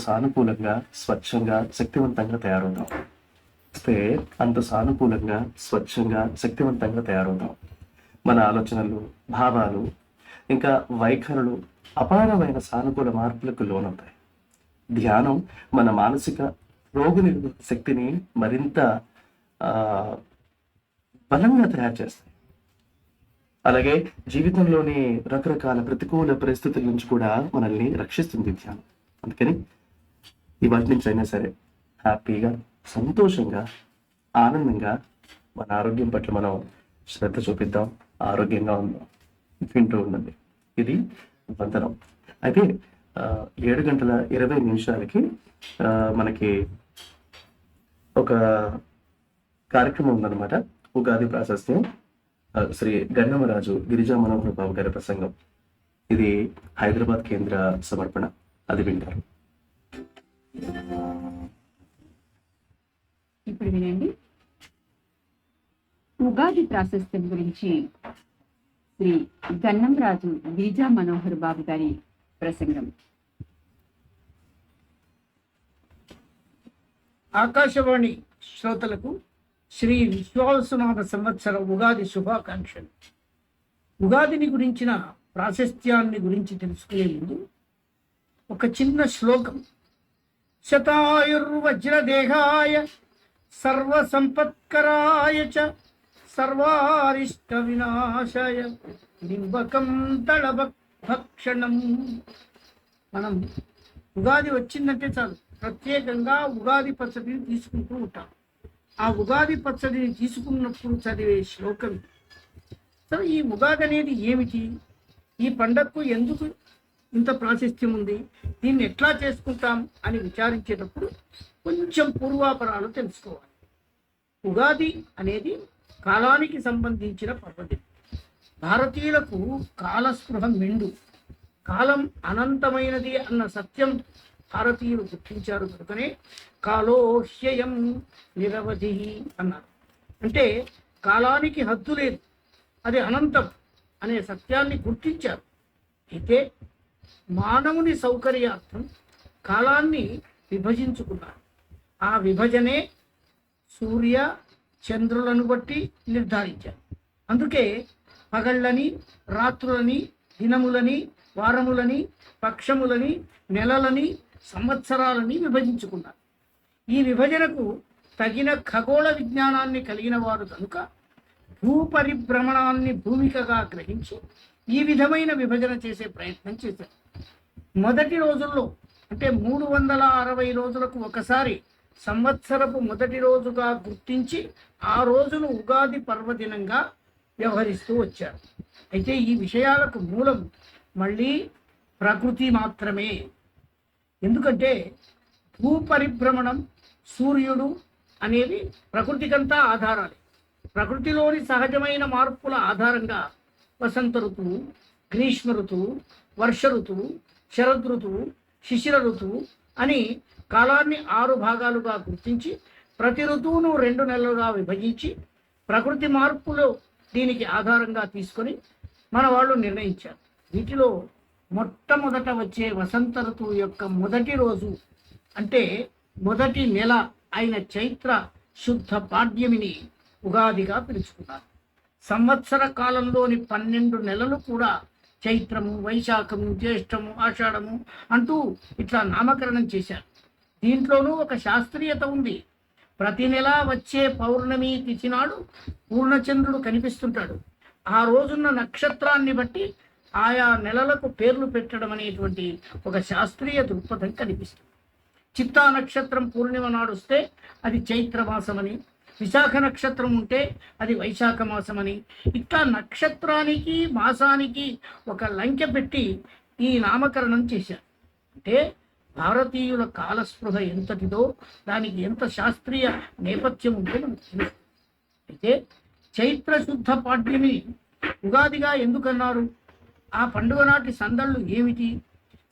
సానుకూలంగా స్వచ్ఛంగా శక్తివంతంగా తయారవుతాం వస్తే అంత సానుకూలంగా స్వచ్ఛంగా శక్తివంతంగా తయారవుతాం మన ఆలోచనలు భావాలు ఇంకా వైఖరులు అపారమైన సానుకూల మార్పులకు లోనవుతాయి. ధ్యానం మన మానసిక రోగనిరోధక శక్తిని మరింత ఆ, బలంగా తయారు చేస్తాయి. అలాగే జీవితంలోని రకరకాల ప్రతికూల పరిస్థితుల నుంచి కూడా మనల్ని రక్షిస్తుంది ధ్యానం. అందుకని ఇవాటి నుంచి అయినా సరే హ్యాపీగా సంతోషంగా ఆనందంగా మన ఆరోగ్యం పట్ల మనం శ్రద్ధ చూపిద్దాం ఆరోగ్యంగా ఉందాం వింటూ ఉండండి. ఇది వందనం అయితే ఏడు గంటల ఇరవై నిమిషాలకి మనకి ఒక కార్యక్రమం ఉందన్నమాట. ఉగాది ప్రాశస్త్యం శ్రీ గన్నమరాజు గిరిజా మనోహర్ బాబు గారి ప్రసంగం. ఇది హైదరాబాద్ కేంద్ర సమర్పణ. అది వింటారు. ఇప్పుడు వినండి. ఉగాది ప్రాశస్త్యం గురించి శ్రీ గన్నంరాజు గిరిజా మనోహర్ బాబు గారి ప్రసంగం. ఆకాశవాణి శ్రోతలకు శ్రీ విశ్వాసనామ సంవత్సర ఉగాది శుభాకాంక్షలు. ఉగాదిని గురించిన ప్రాశస్త్యాన్ని గురించి తెలుసుకునే ముందు ఒక చిన్న శ్లోకం. శతాయుర్వజ్రదేహాయ సర్వసంపత్కరాయ చ సర్వారిష్ట వినాశాయ నింబకం భక్షణం మనం ఉగాది వచ్చిందంటే చాలు. ప్రత్యేకంగా ఉగాది పచ్చడిని తీసుకుంటూ ఉంటాం. ఆ ఉగాది పచ్చడిని తీసుకున్నప్పుడు చదివే శ్లోకం. సరే ఈ ఉగాది అనేది ఏమిటి? ఈ పండగకు ఎందుకు ఇంత ప్రాశస్త్యం ఉంది దీన్ని ఎట్లా చేసుకుంటాం అని విచారించేటప్పుడు కొంచెం పూర్వాపరాలు తెలుసుకోవాలి. ఉగాది అనేది కాలానికి సంబంధించిన పర్వదినం. భారతీయులకు కాలస్పృహ మెండు. కాలం అనంతమైనది అన్న సత్యం భారతీయులు గుర్తించారు కనుకనే కాలోహ్యయం నిరవధి అన్నారు. అంటే కాలానికి హద్దు లేదు. అది అనంతం అనే సత్యాన్ని గుర్తించారు. అయితే మానవుని సౌకర్యార్థం కాలాన్ని విభజించుకున్నారు. ఆ విభజనే సూర్య చంద్రులను బట్టి నిర్ధారించారు. అందుకే పగళ్ళని రాత్రులని దినములని వారములని పక్షములని నెలలని సంవత్సరాలని విభజించుకున్నారు. ఈ విభజనకు తగిన ఖగోళ విజ్ఞానాన్ని కలిగిన వారు కనుక భూపరిభ్రమణాన్ని భూమికగా గ్రహించి ఈ విధమైన విభజన చేసే ప్రయత్నం చేశారు. మొదటి రోజుల్లో అంటే మూడు వందల అరవై రోజులకు ఒకసారి సంవత్సరపు మొదటి రోజుగా గుర్తించి ఆ రోజును ఉగాది పర్వదినంగా వ్యవహరిస్తూ వచ్చారు. అయితే ఈ విషయాలకు మూలం మళ్ళీ ప్రకృతి మాత్రమే. ఎందుకంటే భూపరిభ్రమణం సూర్యుడు అనేవి ప్రకృతికంతా ఆధారాలు. ప్రకృతిలోని సహజమైన మార్పుల ఆధారంగా వసంత ఋతువు గ్రీష్మ ఋతువు వర్ష ఋతువు శరద్ ఋతువు శిశిర ఋతువు అని కాలాన్ని ఆరు భాగాలుగా గుర్తించి ప్రతి ఋతువును రెండు నెలలుగా విభజించి ప్రకృతి మార్పులు దీనికి ఆధారంగా తీసుకొని మన వాళ్ళు నిర్ణయించారు. వీటిలో మొట్టమొదట వచ్చే వసంత ఋతువు యొక్క మొదటి రోజు అంటే మొదటి నెల అయిన చైత్ర శుద్ధ పాడ్యమిని ఉగాదిగా పిలుచుకున్నారు. సంవత్సర కాలంలోని పన్నెండు నెలలు కూడా చైత్రము వైశాఖము జ్యేష్టము ఆషాఢము అంటూ ఇట్లా నామకరణం చేశారు. దీంట్లోనూ ఒక శాస్త్రీయత ఉంది. ప్రతి నెల వచ్చే పౌర్ణమి తిథి నాడు పూర్ణచంద్రుడు కనిపిస్తుంటాడు. ఆ రోజున్న నక్షత్రాన్ని బట్టి ఆయా నెలలకు పేర్లు పెట్టడం అనేటువంటి ఒక శాస్త్రీయ దృక్పథం కనిపిస్తుంది. చిత్తా నక్షత్రం పూర్ణిమ నాడుస్తే అది చైత్రమాసమని విశాఖ నక్షత్రం ఉంటే అది వైశాఖ మాసం అని ఇట్లా నక్షత్రానికి మాసానికి ఒక లంకె పెట్టి ఈ నామకరణం చేశారు. అంటే భారతీయుల కాలస్పృహ ఎంతటిదో దానికి ఎంత శాస్త్రీయ నేపథ్యం ఉందో మనకు తెలుసు. అయితే చైత్ర శుద్ధ పాడ్యమిని ఉగాదిగా ఎందుకన్నారు? ఆ పండుగ నాటి సందళ్ళు ఏమిటి?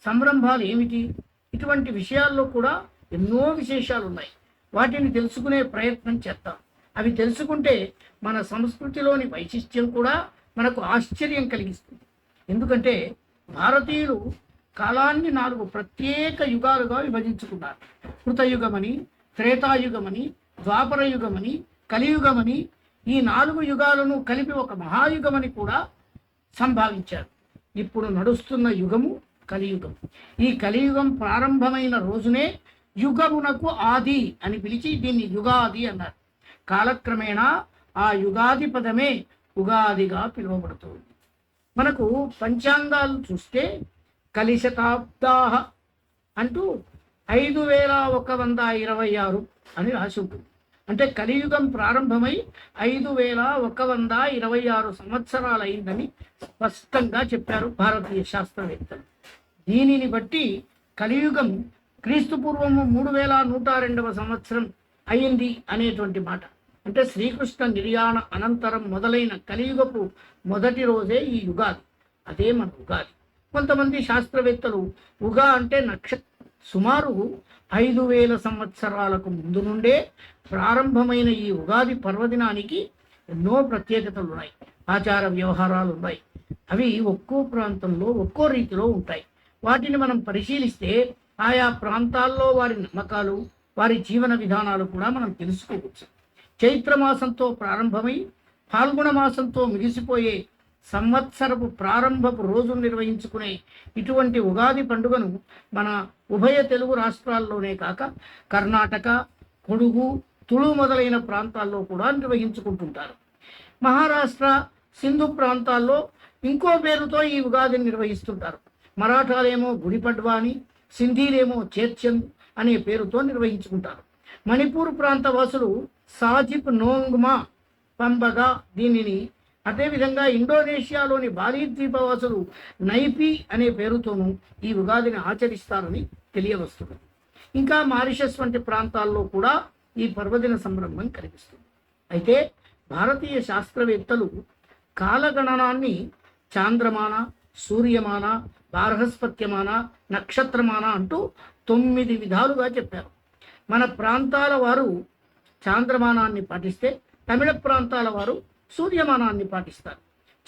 సంరంభాలు ఏమిటి? ఇటువంటి విషయాల్లో కూడా ఎన్నో విశేషాలు ఉన్నాయి వాటిని తెలుసుకునే ప్రయత్నం చేద్దాం. అవి తెలుసుకుంటే మన సంస్కృతిలోని వైశిష్ట్యం కూడా మనకు ఆశ్చర్యం కలిగిస్తుంది. ఎందుకంటే భారతీయులు కాలాన్ని నాలుగు ప్రత్యేక యుగాలుగా విభజించుకున్నారు. కృతయుగమని త్రేతాయుగమని ద్వాపర యుగమని కలియుగమని ఈ నాలుగు యుగాలను కలిపి ఒక మహాయుగమని కూడా సంభావించారు. ఇప్పుడు నడుస్తున్న యుగము కలియుగం. ఈ కలియుగం ప్రారంభమైన రోజునే యుగమునకు ఆది అని పిలిచి దీన్ని యుగాది అన్నారు. కాలక్రమేణా ఆ యుగాది పదమే ఉగాదిగా పిలువబడుతుంది. మనకు పంచాంగాలు చూస్తే కలిశతాబ్దాహ అంటూ ఐదు వేల ఒక వంద ఇరవై ఆరు అని రాసి ఉంటుంది. అంటే కలియుగం ప్రారంభమై ఐదు వేల ఒక వంద ఇరవై ఆరు సంవత్సరాలు అయిందని స్పష్టంగా చెప్పారు భారతీయ శాస్త్రవేత్తలు. దీనిని బట్టి కలియుగం క్రీస్తు పూర్వము మూడు వేల నూట రెండవ సంవత్సరం అయింది అనేటువంటి మాట. అంటే శ్రీకృష్ణ నిర్యాణ అనంతరం మొదలైన కలియుగపు మొదటి రోజే ఈ యుగాది. అదే మన ఉగాది. కొంతమంది శాస్త్రవేత్తలు ఉగా అంటే నక్షత్ర సుమారు ఐదు వేల సంవత్సరాలకు ముందు నుండే ప్రారంభమైన ఈ ఉగాది పర్వదినానికి ఎన్నో ప్రత్యేకతలు ఉన్నాయి. ఆచార వ్యవహారాలు ఉన్నాయి. అవి ఒక్కో ప్రాంతంలో ఒక్కో రీతిలో ఉంటాయి. వాటిని మనం పరిశీలిస్తే ఆయా ప్రాంతాల్లో వారి నమ్మకాలు వారి జీవన విధానాలు కూడా మనం తెలుసుకోవచ్చు. చైత్ర మాసంతో ప్రారంభమై పాల్గొన మాసంతో ముగిసిపోయే సంవత్సరపు ప్రారంభపు రోజు నిర్వహించుకునే ఇటువంటి ఉగాది పండుగను మన ఉభయ తెలుగు రాష్ట్రాల్లోనే కాక కర్ణాటక కొడుగు తుళు మొదలైన ప్రాంతాల్లో కూడా నిర్వహించుకుంటుంటారు. మహారాష్ట్ర సింధు ప్రాంతాల్లో ఇంకో పేరుతో ఈ ఉగాదిని నిర్వహిస్తుంటారు. మరాఠాలేమో గుడిపడ్వా అని సింధీలేమో చేర్చంద్ అనే పేరుతో నిర్వహించుకుంటారు. మణిపూర్ ప్రాంత వాసులు సాజిబ్ నోంగ్మా పంబగా దీనిని అదేవిధంగా ఇండోనేషియాలోని బాలీ ద్వీపవాసులు నైపి అనే పేరుతోనూ ఈ ఉగాదిని ఆచరిస్తారని తెలియవస్తుంది ఇంకా మారిషస్ వంటి ప్రాంతాల్లో కూడా ఈ పర్వదిన సంరంభం కనిపిస్తుంది. అయితే భారతీయ శాస్త్రవేత్తలు కాలగణనాన్ని చాంద్రమాన సూర్యమాన బార్హస్పత్యమాన నక్షత్రమాన అంటూ తొమ్మిది విధాలుగా చెప్పారు. మన ప్రాంతాల వారు చాంద్రమానాన్ని పాటిస్తే తమిళ ప్రాంతాల వారు సూర్యమానాన్ని పాటిస్తారు.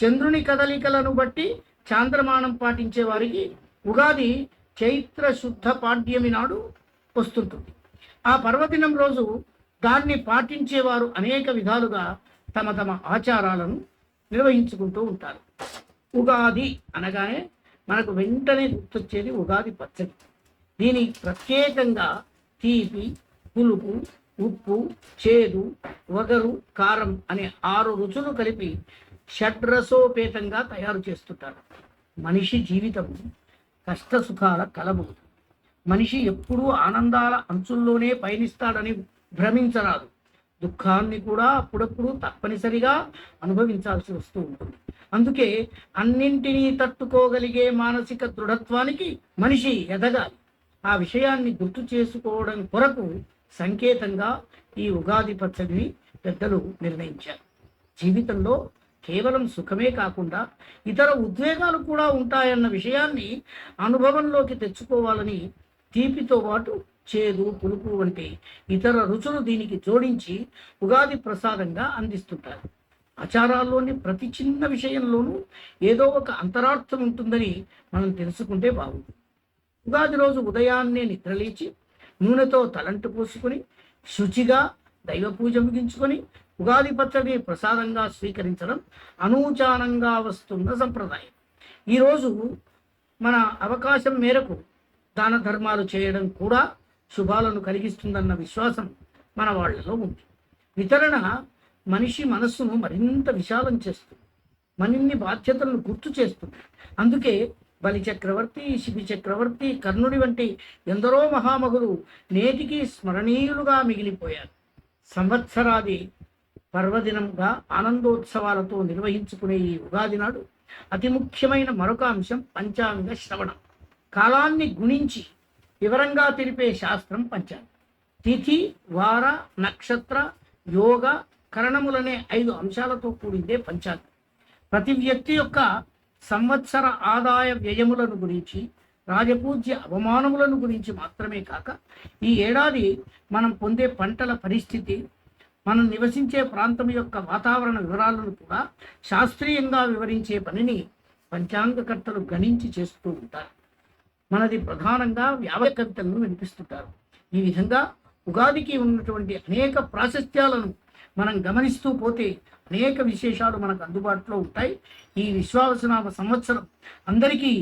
చంద్రుని కదలికలను బట్టి చాంద్రమానం పాటించే వారికి ఉగాది చైత్ర శుద్ధ పాడ్యమి నాడు వస్తుంటుంది. ఆ పర్వదినం రోజు దాన్ని పాటించేవారు అనేక విధాలుగా తమ తమ ఆచారాలను నిర్వహించుకుంటూ ఉంటారు. ఉగాది అనగానే మనకు వెంటనే గుర్తొచ్చేది ఉగాది పచ్చడి. దీని ప్రత్యేకంగా తీపి పులుపు ఉప్పు చేదు వగరు కారం అనే ఆరు రుచులు కలిపి షడ్రసోపేతంగా తయారు చేస్తుంటారు. మనిషి జీవితం కష్ట సుఖాల కలము. మనిషి ఎప్పుడూ ఆనందాల అంచుల్లోనే పయనిస్తాడని భ్రమించరాదు. దుఃఖాన్ని కూడా అప్పుడప్పుడు తప్పనిసరిగా అనుభవించాల్సి వస్తూ ఉంటుంది. అందుకే అన్నింటినీ తట్టుకోగలిగే మానసిక దృఢత్వానికి మనిషి ఎదగాలి. ఆ విషయాన్ని గుర్తు చేసుకోవడం కొరకు సంకేతంగా ఈ ఉగాది పచ్చడిని పెద్దలు నిర్ణయించారు. జీవితంలో కేవలం సుఖమే కాకుండా ఇతర ఉద్వేగాలు కూడా ఉంటాయన్న విషయాన్ని అనుభవంలోకి తెచ్చుకోవాలని తీపితో పాటు చేదు పులుపు వంటి ఇతర రుచులు దీనికి జోడించి ఉగాది ప్రసాదంగా అందిస్తుంటారు. ఆచారాల్లోని ప్రతి చిన్న విషయంలోనూ ఏదో ఒక అంతరార్థం ఉంటుందని మనం తెలుసుకుంటే బాగుంది ఉగాది రోజు ఉదయాన్నే నిద్రలేచి నూనెతో తలంటు పోసుకొని శుచిగా దైవ పూజ ముగించుకొని ఉగాది పచ్చడిని ప్రసాదంగా స్వీకరించడం అనూచానంగా వస్తున్న సంప్రదాయం. ఈరోజు మన అవకాశం మేరకు దాన ధర్మాలు చేయడం కూడా శుభాలను కలిగిస్తుందన్న విశ్వాసం మన వాళ్ళలో ఉంది. వితరణ మనిషి మనస్సును మరింత విశాలం చేస్తుంది. మరిన్ని బాధ్యతలను గుర్తు చేస్తుంది. అందుకే బలి చక్రవర్తి శిబి చక్రవర్తి కర్ణుడి వంటి ఎందరో మహామగులు నేటికి స్మరణీయులుగా మిగిలిపోయారు. సంవత్సరాది పర్వదినంగా ఆనందోత్సవాలతో నిర్వహించుకునే ఈ ఉగాది నాడు అతి ముఖ్యమైన మరొక అంశం పంచాంగ శ్రవణం. కాలాన్ని గుణించి వివరంగా తెలిపే శాస్త్రం పంచాంగం. తిథి వార నక్షత్ర యోగ కరణములనే ఐదు అంశాలతో కూడిందే పంచాంగం. ప్రతి వ్యక్తి యొక్క సంవత్సర ఆదాయ వ్యయములను గురించి రాజపూజ్య అవమానములను గురించి మాత్రమే కాక ఈ ఏడాది మనం పొందే పంటల పరిస్థితి మనం నివసించే ప్రాంతం యొక్క వాతావరణ వివరాలను కూడా శాస్త్రీయంగా వివరించే పనిని పంచాంగకర్తలు గణించి చేస్తూ ఉంటారు. మనది ప్రధానంగా వ్యాపక కవితలను వినిపిస్తుంటారు. ఈ విధంగా ఉగాదికి ఉన్నటువంటి అనేక ప్రాశస్త్యాలను మనం గమనిస్తూ పోతే అనేక విశేషాలు మనకు అందుబాటులో ఉంటాయి. ఈ విశ్వావసనామ సంవత్సరం అందరికీ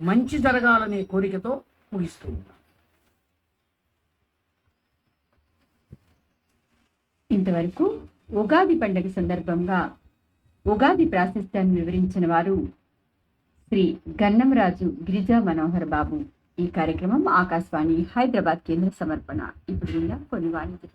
మంచి జరగాలనే కోరికతో ముగిస్తూ ఉన్నాం. ఇంతవరకు ఉగాది పండుగ సందర్భంగా ఉగాది ప్రాశస్త్యాన్ని వివరించిన వారు శ్రీ గన్నంరాజు గిరిజా మనోహర్ బాబు. ఈ కార్యక్రమం ఆకాశవాణి హైదరాబాద్ కేంద్ర సమర్పణ. ఇప్పుడు కొన్ని వాణిజ్య